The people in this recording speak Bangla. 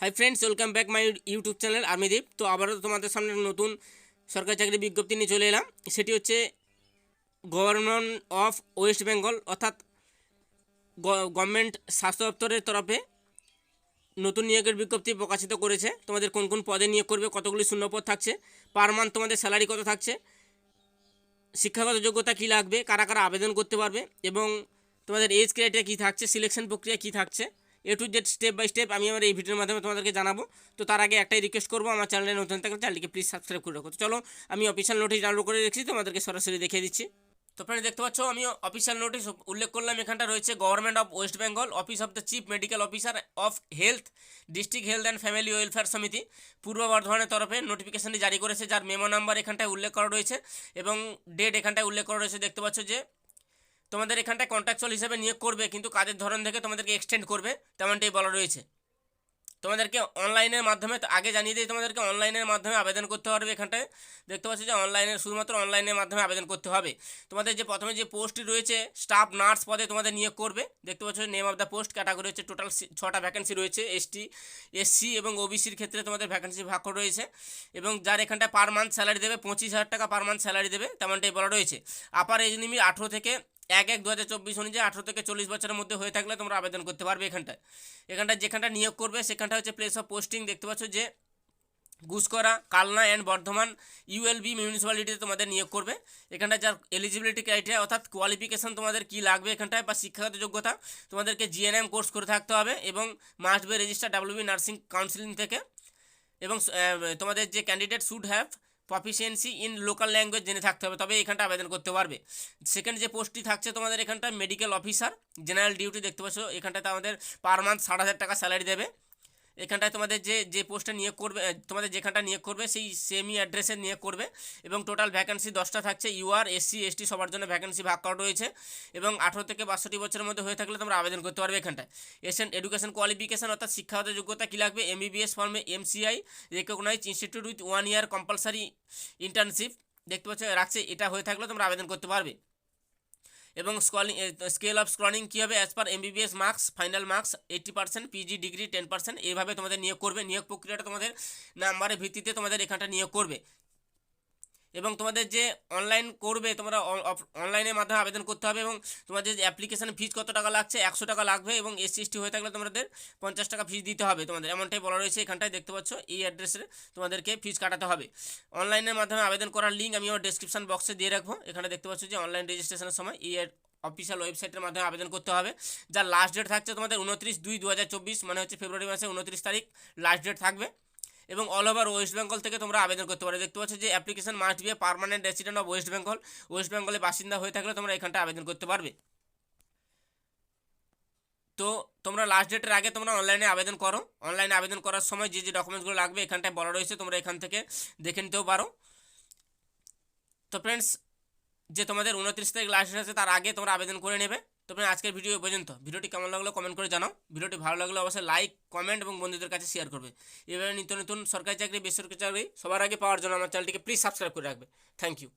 Hi friends welcome back my YouTube channel আমি দীপ। তো আবারও তোমাদের সামনে নতুন সরকারি চাকরির বিজ্ঞপ্তি নিয়ে চলে এলাম। সেটি হচ্ছে গভর্নমেন্ট অফ ওয়েস্ট বেঙ্গল অর্থাৎ গভর্নমেন্ট স্বাস্থ্য দপ্তরের তরফে নতুন নিয়োগের বিজ্ঞপ্তি প্রকাশিত করেছে। তোমাদের কোন কোন পদে নিয়োগ করবে, কতগুলি শূন্যপদ থাকছে পার মান্থ তোমাদের স্যালারি কত থাকছে, শিক্ষাগত যোগ্যতা কী লাগবে, কারা কারা আবেদন করতে পারবে, এবং তোমাদের এজ ক্রাইটেরিয়া কী থাকছে সিলেকশন প্রক্রিয়া কী থাকছে A to Z step by step আমি আমার এই ভিডিওর মাধ্যমে তোমাদেরকে জানাব। তো তার আগে একটাই রিকোয়েস্ট করব, আমার চ্যানেলে নতুন থাকলে চ্যানেলটিকে প্লিজ সাবস্ক্রাইব করে রাখো। চলো, আমি অফিসিয়াল নোটিশ ডাউনলোড করে রেখেছি, তোমাদেরকে সরাসরি দেখিয়ে দিচ্ছি। তো ফ্রেন্ড দেখতে পাচ্ছ, আমি অফিসিয়াল নোটিশ উল্লেখ করলাম, এখানটা রয়েছে government of West Bengal office of the chief medical officer of health district health and family welfare সমিতি পূর্ব বর্ধমানের তরফে নোটিফিকেশনটি জারি করেছে, যার মেমো নাম্বার এখানটায় উল্লেখ করা রয়েছে এবং ডেট এখানটায় উল্লেখ করা রয়েছে। দেখতে পাচ্ছ যে তোমাদের এখানটায় কন্ট্রাকচুয়াল হিসেবে নিয়োগ করবে, কিন্তু কাজের ধরন থেকে তোমাদেরকে এক্সটেন্ড করবে, তেমনটাই বলা রয়েছে। তোমাদেরকে অনলাইনের মাধ্যমে আগে জানিয়ে দিই, তোমাদেরকে অনলাইনের মাধ্যমে আবেদন করতে পারবে এখানটায়। দেখতে পাচ্ছি যে অনলাইনে শুধুমাত্র অনলাইনের মাধ্যমে আবেদন করতে হবে। তোমাদের যে প্রথমে যে পোস্টটি রয়েছে স্টাফ নার্স পদে তোমাদের নিয়োগ করবে। দেখতে পাচ্ছ name of the post category হচ্ছে টোটাল ছটা ভ্যাকেন্সি রয়েছে এসটি এসসি এবং ওবিসির ক্ষেত্রে তোমাদের ভ্যাকেন্সি ভাগ রয়েছে। এবং যার এখানটায় পার মান্থ স্যালারি দেবে, পঁচিশ হাজার টাকা পার মান্থ স্যালারি দেবে, তেমনটাই বলা রয়েছে। আপার এজ লিমিট আঠেরো থেকে এক এক দু হাজার চব্বিশ অনুযায়ী আঠেরো থেকে চল্লিশ বছরের মধ্যে হয়ে থাকলে তোমরা আবেদন করতে পারবে এখানটায়। এখানটায় যেখানটা নিয়োগ করবে, সেখানটা হচ্ছে প্লেস অফ পোস্টিং দেখতে পাচ্ছ যে গুসকরা, কালনা অ্যান্ড বর্ধমান ইউএলবি মিউনিসিপ্যালিটিতে তোমাদের নিয়োগ করবে। এখানটায় যার এলিজিবিলিটি ক্রাইটেরিয়া অর্থাৎ কোয়ালিফিকেশান তোমাদের কী লাগবে এখানটায় বা শিক্ষাগত যোগ্যতা, তোমাদেরকে জিএনএম কোর্স করে থাকতে হবে এবং must be register WB nursing counselling থেকে। এবং তোমাদের যে candidate should have proficiency in local language জেনে থাকতে হবে তবে এখানটা আবেদন করতে পারবে। সেকেন্ড যে পোস্টটি থাকছে তোমাদের এখানটা মেডিকেল অফিসার জেনারেল ডিউটি দেখতে পাচ্ছ, এখানটাতে আমাদের পার মান্থ ষাট হাজার টাকা স্যালারি দেবে। এখানটায় তোমাদের যে যে পোস্টে নিয়োগ করবে তোমাদের যেখানটা নিয়োগ করবে, সেই সেমি অ্যাড্রেসে নিয়োগ করবে এবং টোটাল ভ্যাকেন্সি দশটা থাকছে। ইউআর এসসি এসটি সবার জন্য ভ্যাকেন্সি ভাগ করা রয়েছে এবং আঠেরো থেকে বাষট্টি বছরের মধ্যে হয়ে থাকলে তোমরা আবেদন করতে পারবে এখানটায়। এসেন এডুকেশন কোয়ালিফিকেশন অর্থাৎ শিক্ষাগত যোগ্যতা কী লাগবে? এমবিবিএস ফর্মে MCI recognise institute with one year compulsory internship দেখতে পাচ্ছ, রাখছে, এটা হয়ে থাকলে তোমরা আবেদন করতে পারবে। এবং স্কলিং স্কেল অফ স্ক্রলিং কী হবে? As per MBBS marks final marks eighty percent PG degree ten percent এইভাবে তোমাদের নিয়োগ করবে। নিয়োগ প্রক্রিয়াটা তোমাদের নাম্বারের ভিত্তিতে তোমাদের এখানটা নিয়োগ করবে। এবং তোমাদের যে অনলাইন করবে, তোমরা অনলাইনের মাধ্যমে আবেদন করতে হবে এবং তোমাদের যে অ্যাপ্লিকেশান ফিজ কত টাকা লাগছে, একশো টাকা লাগবে এবং এসসি এসটি হয়ে থাকলে তোমাদের পঞ্চাশ টাকা ফিজ দিতে হবে। তোমাদের এমনটাই বলা রয়েছে এখানটায়, দেখতে পাচ্ছ? এই অ্যাড্রেসে তোমাদেরকে ফিজ কাটাতে হবে। অনলাইনের মাধ্যমে আবেদন করার লিঙ্ক আমি আমার ডেসক্রিপশন বক্সে দিয়ে রাখব। এখানে দেখতে পাচ্ছ যে অনলাইন রেজিস্ট্রেশনের সময় এই অফিসিয়াল ওয়েবসাইটের মাধ্যমে আবেদন করতে হবে। যার লাস্ট ডেট থাকছে তোমাদের উনত্রিশ দুই দু মানে হচ্ছে ফেব্রুয়ারি মাসে উনত্রিশ তারিখ লাস্ট ডেট থাকবে। এবং অল ওভার ওয়েস্ট বেঙ্গল থেকে তোমরা আবেদন করতে পারো। দেখতে পাচ্ছ যে application must be permanent resident of West Bengal West বেঙ্গলের বাসিন্দা হয়ে থাকলে তোমরা এখানটা আবেদন করতে পারবে। তো তোমরা লাস্ট ডেটের আগে তোমরা অনলাইনে আবেদন করো। অনলাইনে আবেদন করার সময় যে যে ডকুমেন্টসগুলো লাগবে এখানটায় বলা রয়েছে, তোমরা এখান থেকে দেখে নিতেও পারো। তো ফ্রেন্ডস যে তোমাদের উনত্রিশ তারিখ লাস্ট ডেট আছে, তার আগে তোমরা আবেদন করে নেবে। তবে আজকের ভিডিও পর্যন্ত। ভিডিওটি কেমন লাগল কমেন্ট করে জানাও। ভিডিওটি ভালো লাগলে অবশ্যই লাইক কমেন্ট এবং বন্ধুদের কাছে শেয়ার করবে। এভাবে নিত্য নতুন সরকারি চাকরি, বেসরকারি চাকরি সবার আগে পাওয়ার জন্য আমার চ্যানেলটিকে প্লিজ সাবস্ক্রাইব করে রাখবে। Thank you